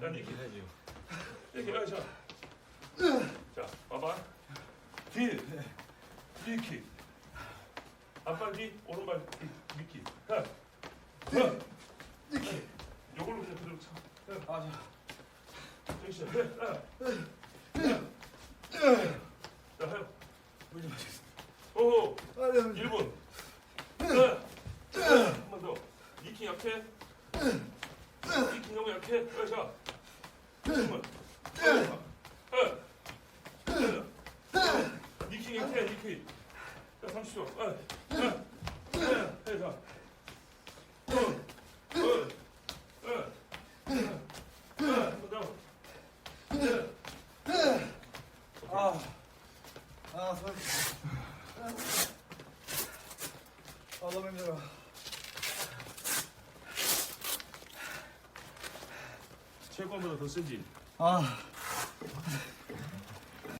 자, 니키. 이렇게, 어, 자. 자, 봐봐. 딜. 니키. 앞발 니, 오른발 니, 니키. 하. 하. 니키. 요걸로 그냥 그대로 쳐. 하. 아, 정신. 해. 하. 하. 자, 해요. 물좀 마시겠습니다. 오호. 아, 네, 네. 1분. 한번 더. 니키 약해. 니키 너무 약해. 어, 자. 어. 어. 니키 약해. 니키. 자, 30초. 어. 어. 어. 해, 자. 어. 어. 어. 어. 한번 더. 아, 아, 손. 아, 너무 힘들어. 체육관보다 더 세지. 아,